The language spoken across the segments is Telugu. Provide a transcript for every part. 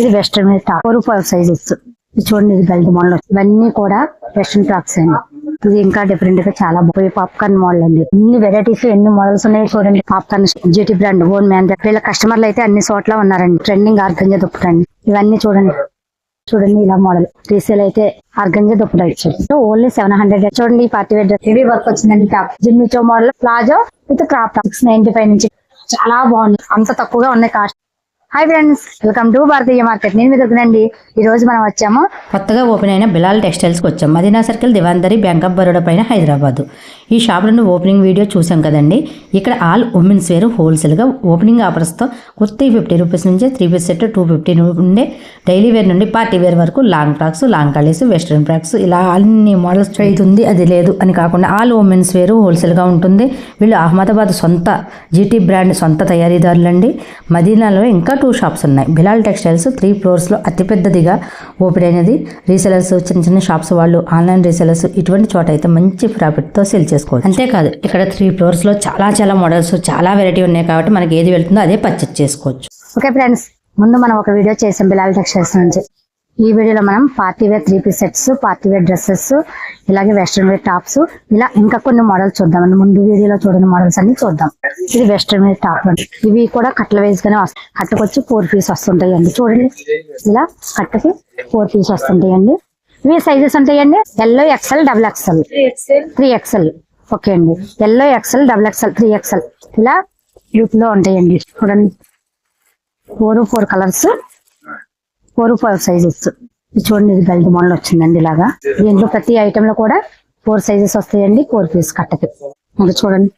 ఇది వెస్ట్రన్ మీద టాప్ ఫోర్ ఫైవ్ సైజెస్ చూడండి ఇది బెల్ట్ మోడల్ ఇవన్నీ కూడా వెస్ట్రన్ ఫ్రాక్స్ అండి. ఇది ఇంకా డిఫరెంట్గా చాలా బాగుంది పాప్కార్న్ మోడల్ అండి. ఇన్ని వెరైటీస్ ఎన్ని మోడల్స్ ఉన్నాయి చూడండి. Popcorn GT brand own man వీళ్ళ కస్టమర్లు అయితే అన్ని చోట్ల ఉన్నారండి. ట్రెండింగ్ ఆర్గంజా దుప్పటండి ఇవన్నీ చూడండి. చూడండి ఇలా మోడల్ రీసేల్ అయితే ఆర్గంజా దుప్పట ఇచ్చారు ఓన్లీ సెవెన్ హండ్రెడ్ చూడండి పార్టీ వేర్ హెవీ వర్క్ వచ్చిందండి top Jimmy Choo model palazzo with crop six ninety five నుంచి చాలా బాగుంది. అంత తక్కువగా ఉన్నాయి cost. Hi friends welcome to Bharatiya market నేను మీ ఈ రోజు మనం వచ్చాము. కొత్తగా ఓపెన్ అయిన బిలాల్ టెక్స్టైల్స్కి వచ్చాం. Madina circle Dewandevdi bank of Baroda పైన హైదరాబాద్. ఈ షాప్ నుండి ఓపెనింగ్ వీడియో చూసాం కదండి. ఇక్కడ ఆల్ ఉమెన్స్ వేర్ హోల్సేల్గా ఓపెనింగ్ ఆఫర్స్తో కుర్తీ ఫిఫ్టీ రూపీస్ నుంచి three piece set two fifty నుండి డైలీ వేర్ నుండి పార్టీ వేర్ వరకు long frocks long kalis western frocks ఇలా అన్ని మోడల్స్ ఉంది అది లేదు అని కాకుండా ఆల్ ఉమెన్స్ వేర్ హోల్సేల్గా ఉంటుంది. వీళ్ళు అహ్మదాబాద్ సొంత జీటీ బ్రాండ్ సొంత తయారీదారులండి. మదీనాలో ఇంకా టూ షాప్స్ ఉన్నాయి. బిలాల్ టెక్స్టైల్స్ త్రీ ఫ్లోర్స్లో అతిపెద్దదిగా ఓపెన్ అయినది. రీసెలర్స్ చిన్న చిన్న షాప్స్ వాళ్ళు ఆన్లైన్ రీసెలర్స్ ఇటువంటి చోట అయితే మంచి ప్రాఫిట్తో సేల్ చేసుకోవచ్చు. అంతేకాదు ఇక్కడ త్రీ ఫ్లోర్స్లో చాలా చాలా మోడల్స్ చాలా వెరైటీ ఉన్నాయి కాబట్టి మనకి ఏది వెళ్తుందో అదే పర్చేస్ చేసుకోవచ్చు. ఓకే ఫ్రెండ్స్ ముందు మనం ఒక వీడియో చేసాం బిలాల్ టెక్స్టైల్స్ నుంచి. ఈ వీడియోలో మనం party wear three piece sets party wear dresses ఇలాగే వెస్ట్రన్ వేర్ టాప్స్ ఇలా ఇంకా కొన్ని మోడల్స్ చూద్దాం. ముందు వీడియోలో చూడని మోడల్స్ అన్ని చూద్దాం. ఇది వెస్ట్రన్ వేర్ టాప్ అండి ఇవి కూడా కట్ల వేస్ గానే వస్తాయి కట్టకు వచ్చి ఫోర్ పీస్ వస్తుంటాయి అండి చూడండి. ఇలా కట్టకి ఫోర్ పీస్ వస్తుంటాయండి. ఇవి సైజెస్ ఉంటాయండి. L XL double XL three XL okay అండి. L XL double XL three XL ఇలా లో ఉంటాయండి. చూడండి. Four four colours four four sizes చూడండి ఇది బెల్ట్ మోడల్ వచ్చిందండి ఇలాగా. దీంట్లో ప్రతి ఐటమ్లో కూడా ఫోర్ సైజెస్ వస్తాయండి ఫోర్ పీస్ కట్టకి. ఇంకా చూడండి.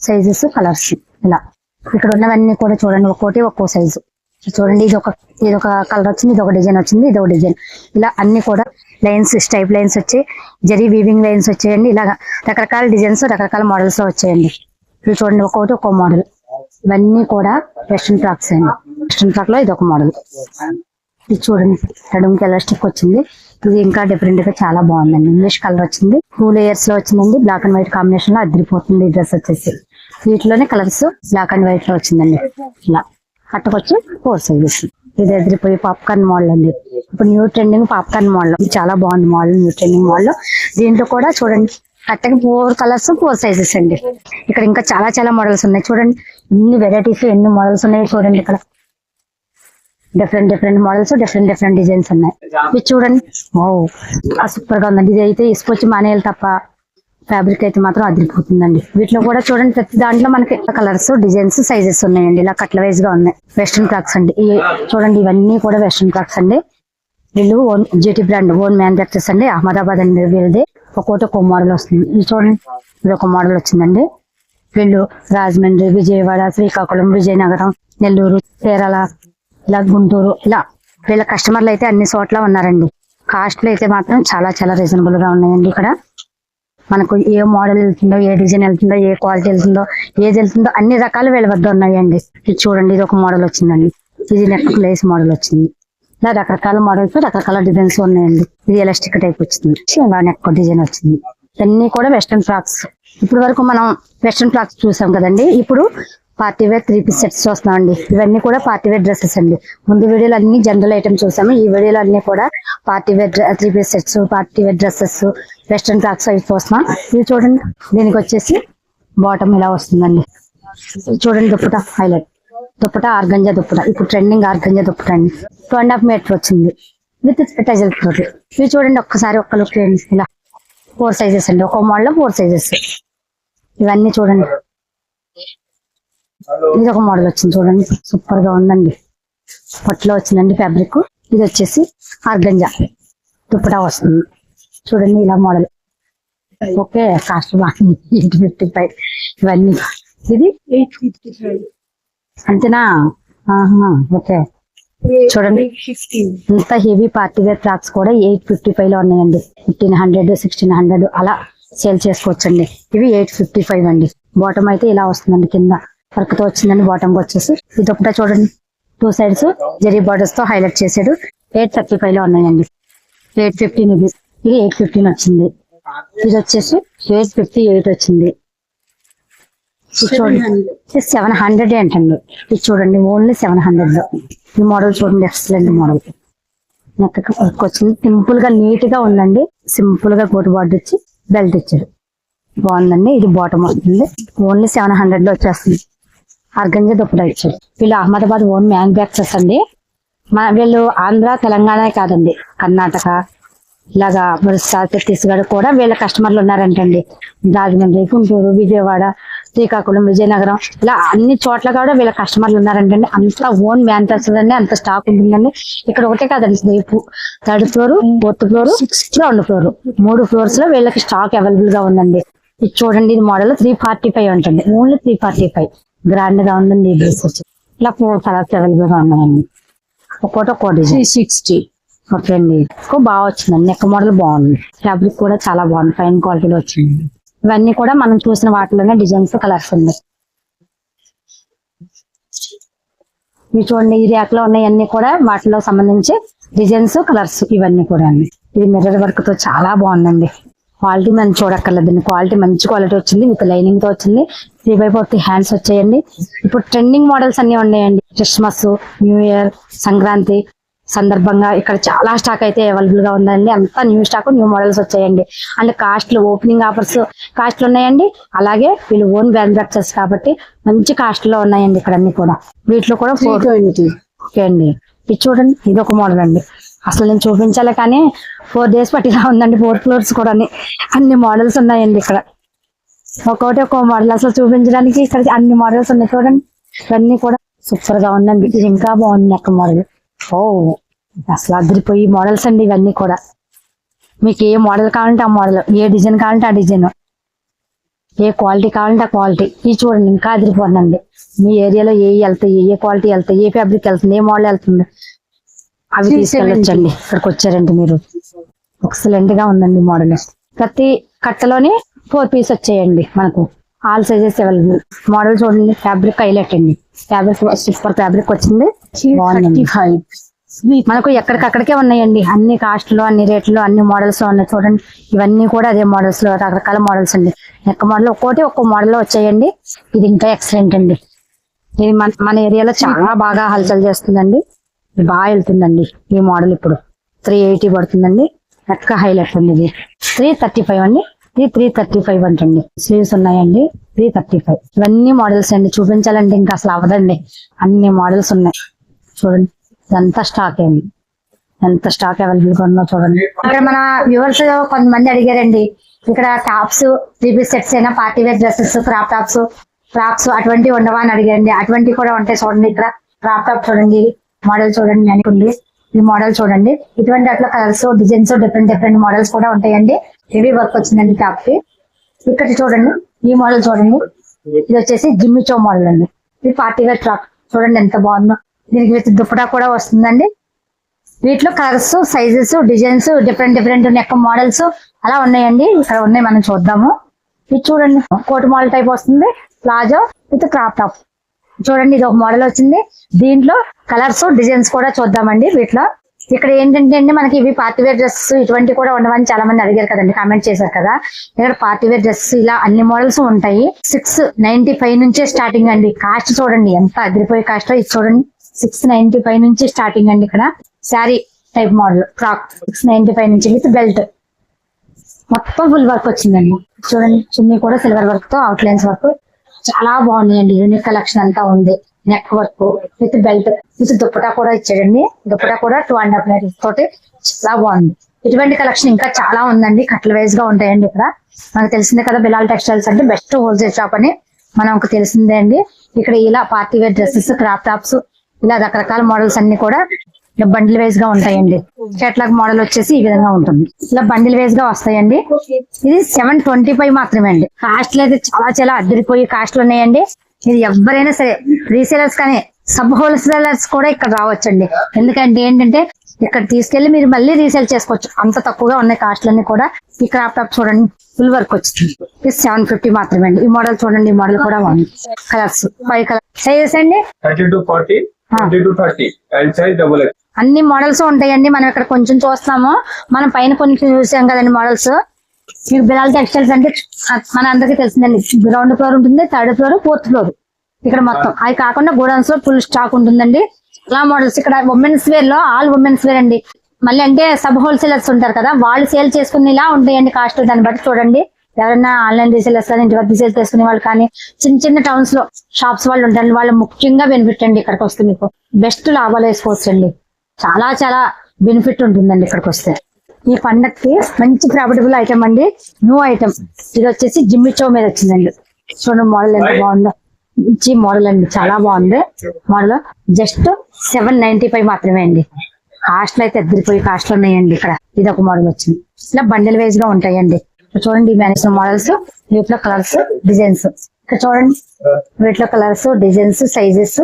సైజెస్ కలర్స్ ఇలా. ఇక్కడ ఉన్నవన్నీ కూడా చూడండి ఒక్కోటి ఒక్కో సైజు చూడండి ఇది ఒక ఇది ఒక కలర్ వచ్చింది ఇది ఒక డిజైన్ వచ్చింది ఇది ఒక డిజైన్ ఇలా అన్ని కూడా లైన్స్ స్టైప్ లైన్స్ వచ్చి జరీ వీవింగ్ లైన్స్ వచ్చాయండి. ఇలాగ రకరకాల డిజైన్స్ రకరకాల మోడల్స్లో వచ్చాయండి. ఇది చూడండి ఒక్కొక్కటి ఒక్కో మోడల్. ఇవన్నీ కూడా వెస్ట్రన్ ఫ్రాక్స్ అండి. వెస్ట్రన్ ఫ్రాక్లో ఇది ఒక మోడల్. ఇది చూడండి నడుముకి ఎలాస్టిక్ వచ్చింది. ఇది ఇంకా డిఫరెంట్గా చాలా బాగుందండి. ఇంగ్లీష్ కలర్ వచ్చింది. టూ లేయర్స్లో వచ్చిందండి. బ్లాక్ అండ్ వైట్ కాంబినేషన్లో అదిరిపోతుంది ఈ డ్రెస్ వచ్చేసి. వీటిలోనే కలర్స్ బ్లాక్ అండ్ వైట్లో వచ్చిందండి. ఇలా. అట్టకొచ్చి ఫోర్ సైజెస్ ఇది ఎదిరిపోయి పాప్కార్న్ మోడల్ అండి. ఇప్పుడు న్యూ ట్రెండింగ్ పాప్కార్న్ మోడల్ ఇది చాలా బాగుంది మోడల్ న్యూ ట్రెండింగ్ మోడల్ దీంట్లో కూడా చూడండి కట్టకి ఫోర్ కలర్స్ ఫోర్ సైజెస్ అండి. ఇక్కడ ఇంకా చాలా చాలా మోడల్స్ ఉన్నాయి. చూడండి ఎన్ని వెరైటీస్ ఎన్ని మోడల్స్ ఉన్నాయి చూడండి ఇక్కడ. Different different models different different designs ఉన్నాయి. ఇది చూడండి ఓ సూపర్గా ఉందండి. ఇది అయితే ఇసుకొచ్చి మానేయాలి తప్ప ఫ్యాబ్రిక్ అయితే మాత్రం అదిరిపోతుందండి. వీటిలో కూడా చూడండి ప్రతి దాంట్లో మనకి కలర్స్ డిజైన్స్ సైజెస్ ఉన్నాయండి. ఇలా కట్ల వైజ్గా ఉన్నాయి. వెస్ట్రన్ క్లాక్స్ అండి. చూడండి ఇవన్నీ కూడా వెస్ట్రన్ క్లాక్స్ అండి. వీళ్ళు own GT brand own manufactures అండి. అహ్మదాబాద్ అండి వీళ్ళది. ఒక్కోటి ఒక్కో మోడల్ వస్తుంది. ఇది చూడండి. ఇది ఒక మోడల్ వచ్చిందండి. వీళ్ళు రాజమండ్రి విజయవాడ శ్రీకాకుళం విజయనగరం నెల్లూరు కేరళ ఇలా గుంటూరు ఇలా వీళ్ళ కస్టమర్లు అయితే అన్ని చోట్ల ఉన్నారండి. కాస్ట్లు అయితే మాత్రం చాలా చాలా రీజనబుల్గా ఉన్నాయండి ఇక్కడ. మనకు ఏ మోడల్ వెళ్తుందో ఏ డిజైన్ వెళ్తుందో ఏ క్వాలిటీ వెళ్తుందో ఏది వెళ్తుందో అన్ని రకాలు వీళ్ళ వద్ద ఉన్నాయండి. ఇది చూడండి. ఇది ఒక మోడల్ వచ్చిందండి. ఇది నెక్ లేస్ మోడల్ వచ్చింది. ఇలా రకరకాల మోడల్స్ రకరకాల డిజైన్స్ ఉన్నాయండి. ఇది ఎలాస్టిక్ టైప్ వచ్చింది. ఎక్కువ డిజైన్ వచ్చింది. ఇవన్నీ కూడా వెస్ట్రన్ ఫ్రాక్స్ ఇప్పుడు వరకు మనం వెస్ట్రన్ ఫ్రాక్స్ చూసాం కదండి. ఇప్పుడు party wear three piece sets చూస్తున్నామండి. ఇవన్నీ కూడా పార్టీ వేర్ డ్రెస్సెస్ అండి. ముందు వీడియోలో అన్ని జనరల్ ఐటమ్స్ చూసాము. ఈ వీడియోలో అన్ని కూడా party wear three piece sets party wear dresses western frocks అవి చూస్తున్నాం. ఇది చూడండి. దీనికి వచ్చేసి బాటమ్ ఇలా వస్తుందండి. చూడండి దుప్పట హైలైట్ దుప్పట ఆర్గంజా దుప్పట. ఇప్పుడు ట్రెండింగ్ ఆర్గంజా దుప్పట అండి. టూ అండ్ హాఫ్ మీటర్ వచ్చింది. విత్ టజల్ తోటి. ఇవి చూడండి ఒక్కసారి ఒక్క లుక్ ఇలా ఫోర్ సైజెస్ అండి. ఒక్కో మోడల్ ఫోర్ సైజెస్ ఇవన్నీ చూడండి. ఇది ఒక మోడల్ వచ్చింది చూడండి. సూపర్గా ఉందండి. పట్టులో వచ్చిందండి ఫ్యాబ్రిక్ ఇది వచ్చేసి ఆర్గంజా దుప్పటా వస్తుంది. చూడండి ఇలా మోడల్ ఓకే కాస్ట్ బాగుంది ఎయిట్ ఫిఫ్టీ ఫైవ్ ఇవన్నీ. ఇది ఎయిట్ ఫిఫ్టీ ఫైవ్ అంతేనా? ఆహా, ఓకే. చూడండి. ఇంత హెవీ పార్టీ వేర్ ఫ్రాక్స్ కూడా ఎయిట్ ఫిఫ్టీ ఫైవ్లో ఉన్నాయండి. ఫిఫ్టీన్ హండ్రెడ్ సిక్స్టీన్ హండ్రెడ్ అలా సేల్ చేసుకోవచ్చండి. ఇవి ఎయిట్ ఫిఫ్టీ ఫైవ్ అండి. బాటమ్ అయితే ఇలా వస్తుందండి కింద. వర్క్తో వచ్చిందండి బాటమ్ వచ్చేసి. ఇది ఒకటే చూడండి. టూ సైడ్స్ జరీ బార్డర్స్తో హైలైట్ చేసాడు ఎయిట్ థర్టీ ఫైవ్లో ఉన్నాయండి. ఎయిట్ ఫిఫ్టీన్ ఇది. ఇది ఎయిట్ ఫిఫ్టీన్ వచ్చింది. ఇది వచ్చేసి ఎయిట్ ఫిఫ్టీ ఎయిట్ వచ్చింది. చూడండి సెవెన్ హండ్రెడ్ ఏంటండి ఇది చూడండి ఓన్లీ సెవెన్ హండ్రెడ్లో ఈ మోడల్ చూడండి ఎక్సలెంట్ మోడల్ వచ్చింది సింపుల్గా నీట్గా ఉందండి. సింపుల్గా కోటి బార్డర్ ఇచ్చి బెల్ట్ ఇచ్చారు. బాగుందండి. ఇది బాటమ్ వస్తుంది ఓన్లీ సెవెన్ హండ్రెడ్లో వచ్చేస్తుంది. అర్గంజా దుప్పట ఇచ్చారు. వీళ్ళు అహ్మదాబాద్ ఓన్ మ్యానుఫ్యాక్చర్స్ అండి. మన వీళ్ళు ఆంధ్ర తెలంగాణ కాదండి. కర్ణాటక ఇలాగా ఒరిస్సా ఛత్తీస్గఢ్ కూడా వీళ్ళ కస్టమర్లు ఉన్నారంటండి. రాజమండ్రి గుంటూరు విజయవాడ శ్రీకాకుళం విజయనగరం ఇలా అన్ని చోట్ల కూడా వీళ్ళ కస్టమర్లు ఉన్నారంటండి. అంత ఓన్ మ్యానుఫ్యాక్చర్ అండి అంత స్టాక్ ఉంటుందండి. ఇక్కడ ఒకటే కాదండి రేపు third floor fourth floor ground floor. మూడు ఫ్లోర్స్లో వీళ్ళకి స్టాక్ అవైలబుల్గా ఉందండి. ఇది చూడండి ఇది మోడల్ త్రీ ఫార్టీ ఫైవ్ ఉంటుంది ఓన్లీ త్రీ ఫార్టీ ఫైవ్. గ్రాండ్గా ఉందండి ఈ డ్రెస్ వచ్చి. ఇలా ఫోర్ కలర్స్ అవైలబుల్గా ఉన్నాయండి ఒక్కోటి ఒక్కో డిజైన్. సిక్స్టీ. ఓకే అండి. ఎక్కువ బాగా వచ్చిందండి. నెక్ మోడల్ బాగుంది. ఫ్యాబ్రిక్ కూడా చాలా బాగుంది. ఫైన్ క్వాలిటీలో వచ్చింది. ఇవన్నీ కూడా మనం చూసిన వాటిలోనే డిజైన్స్ కలర్స్ ఉన్నాయి ఇవి చూడండి ఈ ర్యాక్లో ఉన్నాయన్నీ కూడా వాటిలో సంబంధించి డిజైన్స్ కలర్స్ ఇవన్నీ కూడా అండి. ఇది మిర్రర్ వర్క్తో చాలా బాగుందండి. క్వాలిటీ మనం చూడక్కర్లేదండి క్వాలిటీ మంచి క్వాలిటీ వచ్చింది విత్ లైనింగ్తో వచ్చింది. త్రీ బై ఫోర్త్ హ్యాండ్స్ వచ్చాయండి. ఇప్పుడు ట్రెండింగ్ మోడల్స్ అన్ని ఉన్నాయండి. Christmas new year Sankranti. సందర్భంగా ఇక్కడ చాలా స్టాక్ అయితే అవైలబుల్గా ఉందండి. అంతా న్యూ స్టాక్ న్యూ మోడల్స్ వచ్చాయండి. అండ్ కాస్ట్లు ఓపెనింగ్ ఆఫర్స్ కాస్ట్లు ఉన్నాయండి. అలాగే వీళ్ళు ఓన్ మ్యానుఫ్యాక్చర్స్ కాబట్టి మంచి కాస్ట్లో ఉన్నాయండి ఇక్కడ అన్ని కూడా. వీటిలో కూడా ఫోర్ ట్వంటీ ఓకే అండి. ఇది చూడండి ఇది ఒక మోడల్ అండి. అసలు నేను చూపించాలి కానీ ఫోర్ డేస్ పట్టిలా ఉందండి. ఫోర్ ఫ్లోర్స్ కూడా అన్ని మోడల్స్ ఉన్నాయండి ఇక్కడ. ఒక్కొక్కటి ఒక్కో మోడల్ అసలు చూపించడానికి ఇక్కడ అన్ని మోడల్స్ ఉన్నాయి చూడండి. ఇవన్నీ కూడా సూపర్గా ఉందండి. ఇది ఇంకా బాగుంది నెక్ మోడల్ ఓ అసలు అదిరిపోయి మోడల్స్ అండి ఇవన్నీ కూడా. మీకు ఏ మోడల్ కావాలంటే ఆ మోడల్ ఏ డిజైన్ కావాలంటే ఆ డిజైన్ ఏ క్వాలిటీ కావాలంటే ఆ క్వాలిటీ ఇది చూడండి ఇంకా అదిరిపోతుందండి. మీ ఏరియాలో ఏ వెళ్తాయి ఏ క్వాలిటీ వెళ్తాయి ఏ ఫ్యాబ్రిక్ వెళ్తుంది ఏ మోడల్ వెళ్తుంది. అవి 370. తీసుకెళ్ళొచ్చండి. ఇక్కడికి వచ్చారండి మీరు. ఎక్సలెంట్గా ఉందండి మోడల్ ప్రతి కట్టలోని ఫోర్ పీస్ వచ్చాయండి మనకు. ఆల్ సైజెస్ అవైలబుల్ మోడల్ చూడండి ఫ్యాబ్రిక్ హైలైట్ అండి. ఫ్యాబ్రిక్ సూపర్ ఫ్యాబ్రిక్ వచ్చింది. మనకు ఎక్కడికక్కడికే ఉన్నాయండి. అన్ని కాస్ట్లో అన్ని రేట్లో అన్ని మోడల్స్ ఉన్నాయి చూడండి. ఇవన్నీ కూడా అదే మోడల్స్లో రకరకాల మోడల్స్ అండి. నెక్ మోడల్ ఒక్కోటి ఒక్కో మోడల్లో వచ్చాయండి. ఇది ఇంకా ఎక్సలెంట్ అండి. ఇది మన మన ఏరియాలో చాలా బాగా హల్చల్ చేస్తుందండి. బాగా వెళ్తుందండి ఈ మోడల్ ఇప్పుడు. త్రీ ఎయిటీ పడుతుందండి. నెక్ హైలైట్ ఉంది ఇది. త్రీ థర్టీ ఫైవ్ అండి. ఇది త్రీ థర్టీ ఫైవ్ అంటండి. స్లీవ్స్ ఉన్నాయండి. Three thirty five. ఇవన్నీ మోడల్స్ అండి. చూపించాలంటే ఇంకా అసలు అవ్వదండి. అన్ని మోడల్స్ ఉన్నాయి. చూడండి. ఇదంతా స్టాక్ అండి. ఎంత స్టాక్ అవైలబుల్గా ఉందో చూడండి. ఇక్కడ మన వ్యూవర్స్ కొంతమంది అడిగారండి. ఇక్కడ టాప్స్ త్రీ పీస్ సెట్స్ అయినా party wear dresses crop tops frocks అటువంటివి ఉండవా అని అడిగారండి. అటువంటివి కూడా ఉంటాయి చూడండి ఇక్కడ. క్రాప్ టాప్ చూడండి. మోడల్ చూడండి అనుకుంది ఈ మోడల్ చూడండి. ఇటువంటి అట్లా colours designs different different models కూడా ఉంటాయండి. హెవీ వర్క్ వచ్చిందండి టాప్కి. ఇక్కడ చూడండి ఈ మోడల్ చూడండి. ఇది వచ్చేసి జిమ్మిచో మోడల్ అండి. ఇది పార్టీ వేర్ ట్రాక్ చూడండి ఎంత బాగుందో. దీనికి విత్ దుప్పటా కూడా వస్తుందండి. వీటిలో colours sizes designs different different neck models అలా ఉన్నాయండి. ఇక్కడ ఉన్నాయి మనం చూద్దాము. ఇది చూడండి కోటి మోడల్ టైప్ వస్తుంది. Palazzo with crop top. చూడండి ఇది ఒక మోడల్ వచ్చింది. దీంట్లో కలర్స్ డిజైన్స్ కూడా చూద్దామండి వీటిలో. ఇక్కడ ఏంటంటే అండి మనకి ఇవి పార్టీవేర్ డ్రెస్సెస్ ఇటువంటి కూడా ఉండవని చాలా మంది అడిగారు కదండి కామెంట్ చేశారు కదా. ఇక్కడ పార్టీ వేర్ డ్రెస్సెస్ ఇలా అన్ని మోడల్స్ ఉంటాయి. సిక్స్ నైన్టీ ఫైవ్ నుంచే స్టార్టింగ్ అండి. కాస్ట్ చూడండి ఎంత అదిరిపోయే కాస్ట్ ఇది చూడండి. సిక్స్ నైన్టీ ఫైవ్ నుంచి స్టార్టింగ్ అండి ఇక్కడ. Sari type model frock six ninety five నుంచి విత్ బెల్ట్ మొత్తం ఫుల్ వర్క్ వచ్చిందండి. చూడండి చున్నీ కూడా సిల్వర్ వర్క్తో అవుట్ లైన్స్ వర్క్ చాలా బాగున్నాయండి. యూనిక్ కలెక్షన్ అంతా ఉంది. Neck work with belt with dupatta కూడా ఇచ్చాడండి. దుప్పటా కూడా టూ అండ్ హాఫ్ లైట్ తోటి చాలా బాగుంది. ఇటువంటి కలెక్షన్ ఇంకా చాలా ఉందండి. కట్ల వైజ్గా ఉంటాయండి ఇక్కడ. మనకు తెలిసిందే కదా బిలాల్ టెక్స్టైల్స్ అంటే బెస్ట్ హోల్సేల్ షాప్ అని మనకు తెలిసిందే అండి. ఇక్కడ ఇలా party wear dresses crop tops ఇలా రకరకాల మోడల్స్ అన్ని కూడా ఇలా బండిల్ వైజ్గా ఉంటాయండి. కేటలాగ్ మోడల్ వచ్చేసి ఈ విధంగా ఉంటుంది. ఇలా బండిల్ వైజ్గా వస్తాయండి. ఇది సెవెన్ ట్వంటీ ఫైవ్ మాత్రమే అండి. కాస్ట్లు అయితే చాలా చాలా అద్దరిపోయి కాస్ట్లు ఉన్నాయండి. ఇది ఎవరైనా సరే రీసేలర్స్ కానీ సబ్ హోల్సేలర్స్ కూడా ఇక్కడ రావచ్చండి. ఎందుకంటే ఏంటంటే ఇక్కడ తీసుకెళ్ళి మీరు మళ్ళీ రీసేల్ చేసుకోవచ్చు. అంత తక్కువగా ఉన్నాయి కాస్ట్లన్నీ కూడా ఈ క్రాప్ టాప్ చూడండి ఫుల్ వర్క్ వచ్చింది. ఇది సెవెన్ ఫిఫ్టీ మాత్రమే అండి. ఈ మోడల్ చూడండి ఈ మోడల్ కూడా బాగుంది కలర్స్ ఫైవ్ కలర్ సైజెస్ అండి? Thirty two forty two thirty and size double X అన్ని మోడల్స్ ఉంటాయండి. మనం ఇక్కడ కొంచెం చూస్తున్నాము. మనం పైన కొంచెం చూసాం కదండి మోడల్స్. మీకు బిలాల్ టెక్స్టైల్స్ అంటే మన అందరికీ తెలిసిందండి. గ్రౌండ్ ఫ్లోర్ ఉంటుంది థర్డ్ ఫ్లోర్ ఫోర్త్ ఫ్లోర్ ఇక్కడ మొత్తం. అవి కాకుండా గోడౌన్స్లో ఫుల్ స్టాక్ ఉంటుందండి. ఇలా మోడల్స్ ఇక్కడ ఉమెన్స్ వేర్లో ఆల్ ఉమెన్స్ వేర్ అండి. మళ్ళీ అంటే సబ్ హోల్సేలర్స్ ఉంటారు కదా వాళ్ళు సేల్ చేసుకుని ఇలా ఉంటాయండి కాస్ట్. దాన్ని బట్టి చూడండి. ఎవరైనా ఆన్లైన్ రీసేలర్స్ కానీ ఇంటి వద్ద సేల్ చేసుకునే వాళ్ళు కానీ చిన్న చిన్న టౌన్స్లో షాప్స్ వాళ్ళు ఉంటారు. వాళ్ళు ముఖ్యంగా బెనిఫిట్ అండి ఇక్కడికి వస్తే మీకు. బెస్ట్ లాభాలు వేసుకోవచ్చు అండి. చాలా చాలా బెనిఫిట్ ఉంటుందండి ఇక్కడికి వస్తే. ఈ పండక్కి మంచి ప్రాఫిటబుల్ ఐటమ్ అండి. న్యూ ఐటమ్ ఇది వచ్చేసి జిమ్మి చో మీద వచ్చిందండి. చూడండి మోడల్ ఎంత బాగుందో. మంచి మోడల్ అండి. చాలా బాగుంది. Model just seven ninety five మాత్రమే అండి. కాస్ట్లు అయితే ఎద్దరిపోయి కాస్ట్లు ఉన్నాయండి ఇక్కడ. ఇది ఒక మోడల్ వచ్చింది. ఇలా బండిల్ వైజ్గా ఉంటాయండి. చూడండి మేనేసిన మోడల్స్ వీటిలో కలర్స్ డిజైన్స్ ఇక్కడ చూడండి వీటిలో colours designs sizes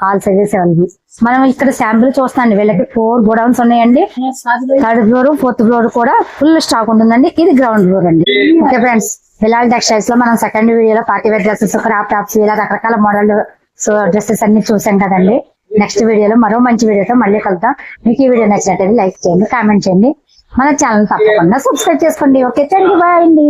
all sizes available మనం ఇక్కడ శాంపుల్ చూస్తాండి వీళ్ళకి ఫోర్ గోడౌన్స్ ఉన్నాయండి. థర్డ్ ఫ్లోర్ ఫోర్త్ ఫ్లోర్ కూడా ఫుల్ స్టాక్ ఉంటుందండి. ఇది గ్రౌండ్ ఫ్లోర్ అండి. ఓకే ఫ్రెండ్స్ బిలాల్ టెక్స్టైల్స్లో మనం సెకండ్ వీడియోలో party wear dresses crop tops ఇలా రకరకాల మోడల్ సో డ్రెస్సెస్ అన్ని చూసాం కదండి. నెక్స్ట్ వీడియోలో మరో మంచి వీడియోతో మళ్ళీ కలుద్దాం. మీకు ఈ వీడియో నచ్చినట్టయితే లైక్ చేయండి కామెంట్ చేయండి. మన ఛానల్ తప్పకుండా సబ్స్క్రైబ్ చేసుకోండి. ఓకే థ్యాంక్ యూ బాయ్ అండి.